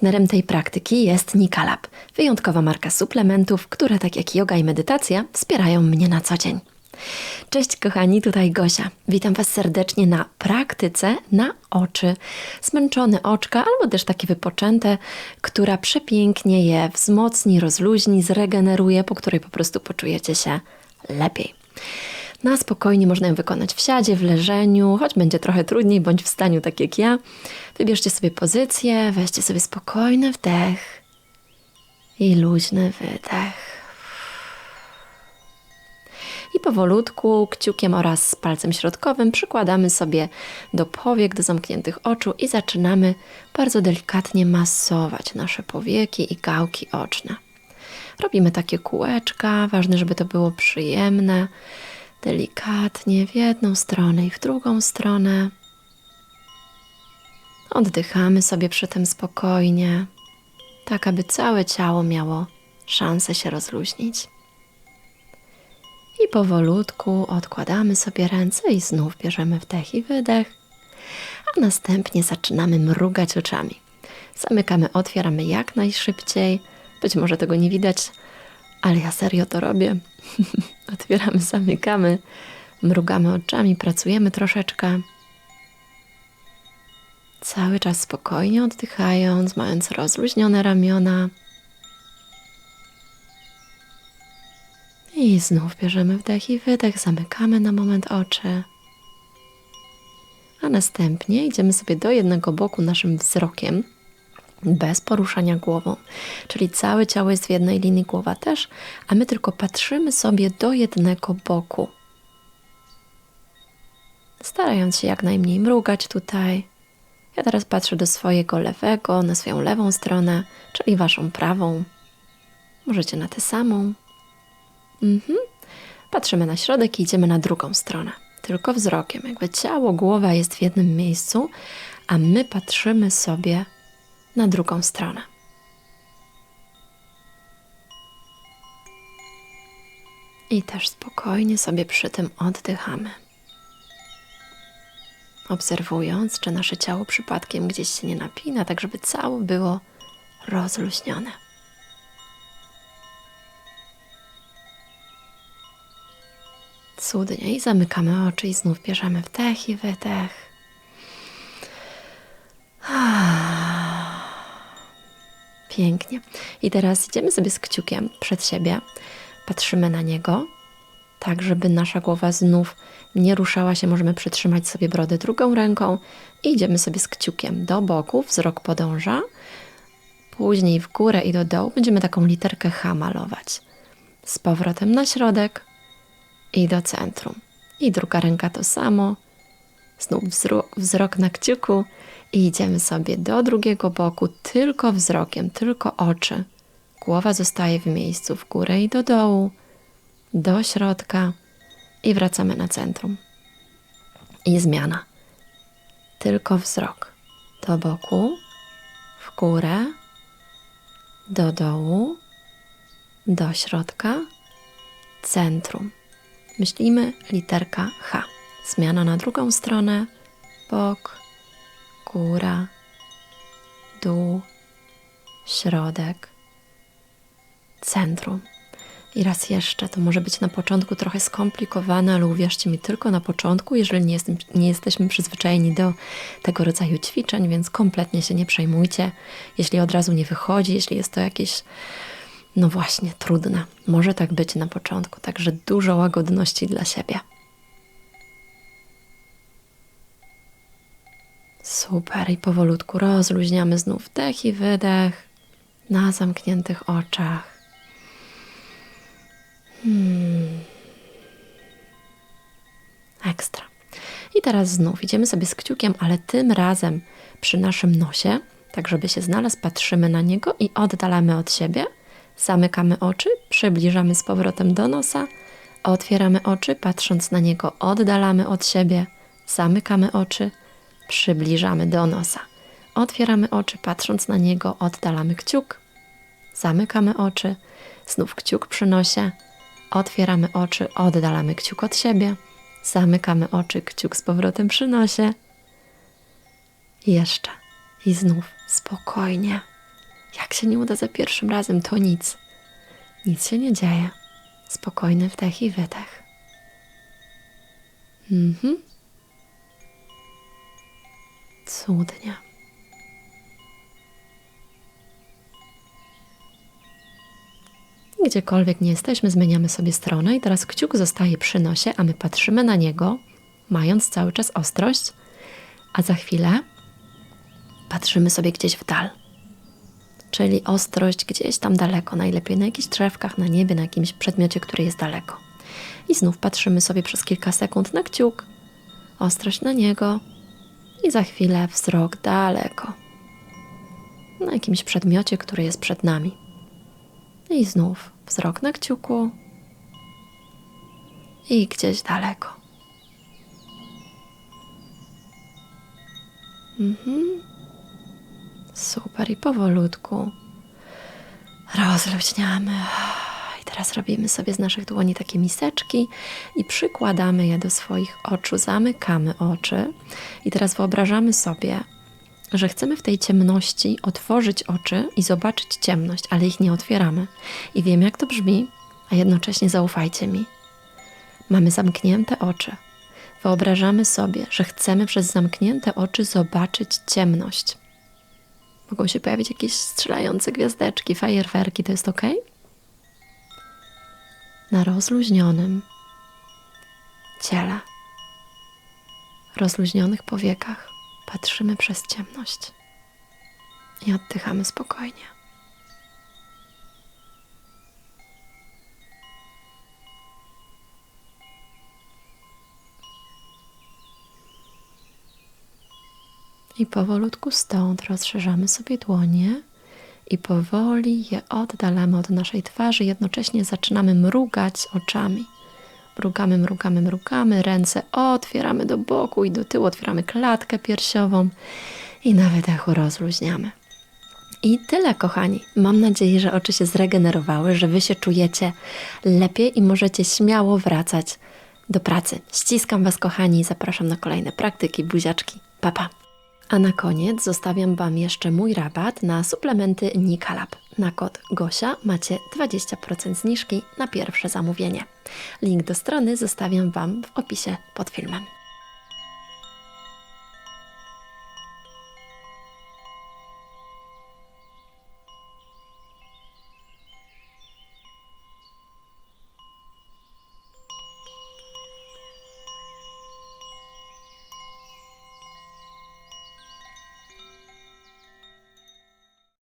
partnerem tej praktyki jest Nikalab, wyjątkowa marka suplementów, które tak jak yoga i medytacja wspierają mnie na co dzień. Cześć kochani, tutaj Gosia. Witam Was serdecznie na praktyce na oczy. Zmęczone oczka albo też takie wypoczęte, która przepięknie je wzmocni, rozluźni, zregeneruje, po której po prostu poczujecie się lepiej. Na spokojnie można ją wykonać w siadzie, w leżeniu, choć będzie trochę trudniej, bądź w staniu tak jak ja. Wybierzcie sobie pozycję, weźcie sobie spokojny wdech i luźny wydech. I powolutku, kciukiem oraz palcem środkowym przykładamy sobie do powiek, do zamkniętych oczu i zaczynamy bardzo delikatnie masować nasze powieki i gałki oczne. Robimy takie kółeczka, ważne, żeby to było przyjemne delikatnie w jedną stronę i w drugą stronę. Oddychamy sobie przy tym spokojnie, tak aby całe ciało miało szansę się rozluźnić. I powolutku odkładamy sobie ręce i znów bierzemy wdech i wydech, a następnie zaczynamy mrugać oczami. Zamykamy, otwieramy jak najszybciej. Być może tego nie widać, ale ja serio to robię. Otwieramy, zamykamy, mrugamy oczami, pracujemy troszeczkę. Cały czas spokojnie oddychając, mając rozluźnione ramiona. I znów bierzemy wdech i wydech, zamykamy na moment oczy. A następnie idziemy sobie do jednego boku naszym wzrokiem bez poruszania głową. Czyli całe ciało jest w jednej linii, głowa też, a my tylko patrzymy sobie do jednego boku. Starając się jak najmniej mrugać tutaj. Ja teraz patrzę do swojego lewego, na swoją lewą stronę, czyli waszą prawą. Możecie na tę samą. Mhm. Patrzymy na środek i idziemy na drugą stronę. Tylko wzrokiem. Jakby ciało, głowa jest w jednym miejscu, a my patrzymy sobie na drugą stronę. I też spokojnie sobie przy tym oddychamy. Obserwując, czy nasze ciało przypadkiem gdzieś się nie napina, tak żeby cało było rozluźnione. Cudnie i zamykamy oczy i znów bierzemy wdech i wydech. Pięknie. I teraz idziemy sobie z kciukiem przed siebie, patrzymy na niego, tak żeby nasza głowa znów nie ruszała się. Możemy przytrzymać sobie brodę drugą ręką i idziemy sobie z kciukiem do boku, wzrok podąża, później w górę i do dołu będziemy taką literkę H malować. Z powrotem na środek i do centrum. I druga ręka to samo. Znów wzrok, na kciuku i idziemy sobie do drugiego boku tylko wzrokiem, tylko oczy. Głowa zostaje w miejscu w górę i do dołu, do środka i wracamy na centrum. I zmiana. Tylko wzrok. Do boku, w górę, do dołu, do środka, centrum. Myślimy literka H. Zmiana na drugą stronę, bok, góra, dół, środek, centrum. I raz jeszcze, to może być na początku trochę skomplikowane, ale uwierzcie mi, tylko na początku, jeżeli nie, nie jesteśmy przyzwyczajeni do tego rodzaju ćwiczeń, więc kompletnie się nie przejmujcie, jeśli od razu nie wychodzi, jeśli jest to jakieś, no właśnie, trudne. Może tak być na początku, także dużo łagodności dla siebie. Super. I powolutku rozluźniamy znów wdech i wydech na zamkniętych oczach. Hmm. Ekstra. I teraz znów idziemy sobie z kciukiem, ale tym razem przy naszym nosie, tak żeby się znalazł, patrzymy na niego i oddalamy od siebie. Zamykamy oczy, przybliżamy z powrotem do nosa, otwieramy oczy, patrząc na niego, oddalamy od siebie, zamykamy oczy, przybliżamy do nosa. Otwieramy oczy, patrząc na niego, oddalamy kciuk, zamykamy oczy, znów kciuk przy nosie, otwieramy oczy, oddalamy kciuk od siebie, zamykamy oczy, kciuk z powrotem przy nosie. Jeszcze i znów spokojnie jak się nie uda za pierwszym razem, to nic. Nic się nie dzieje. Spokojny wdech i wydech. Mhm. Cudnie. Gdziekolwiek nie jesteśmy, zmieniamy sobie stronę i teraz kciuk zostaje przy nosie, a my patrzymy na niego, mając cały czas ostrość, a za chwilę patrzymy sobie gdzieś w dal. Czyli ostrość gdzieś tam daleko, najlepiej na jakichś drzewkach, na niebie, na jakimś przedmiocie, który jest daleko. I znów patrzymy sobie przez kilka sekund na kciuk, ostrość na niego i za chwilę wzrok daleko. Na jakimś przedmiocie, który jest przed nami. I znów wzrok na kciuku i gdzieś daleko. Mhm. Super i powolutku rozluźniamy. Teraz robimy sobie z naszych dłoni takie miseczki i przykładamy je do swoich oczu, zamykamy oczy i teraz wyobrażamy sobie, że chcemy w tej ciemności otworzyć oczy i zobaczyć ciemność, ale ich nie otwieramy. I wiem, jak to brzmi, a jednocześnie zaufajcie mi. Mamy zamknięte oczy. Wyobrażamy sobie, że chcemy przez zamknięte oczy zobaczyć ciemność. Mogą się pojawić jakieś strzelające gwiazdeczki, fajerwerki, to jest ok? Na rozluźnionym ciele, rozluźnionych powiekach patrzymy przez ciemność i oddychamy spokojnie. I powolutku stąd rozszerzamy sobie dłonie i powoli je oddalamy od naszej twarzy, jednocześnie zaczynamy mrugać oczami. Mrugamy, mrugamy, mrugamy, ręce otwieramy do boku i do tyłu, otwieramy klatkę piersiową i na wydechu rozluźniamy. I tyle, kochani. Mam nadzieję, że oczy się zregenerowały, że wy się czujecie lepiej i możecie śmiało wracać do pracy. Ściskam was, kochani, i zapraszam na kolejne praktyki, buziaczki. Pa, pa. A na koniec zostawiam Wam jeszcze mój rabat na suplementy Nikalab. Na kod Gosia macie 20% zniżki na pierwsze zamówienie. Link do strony zostawiam Wam w opisie pod filmem.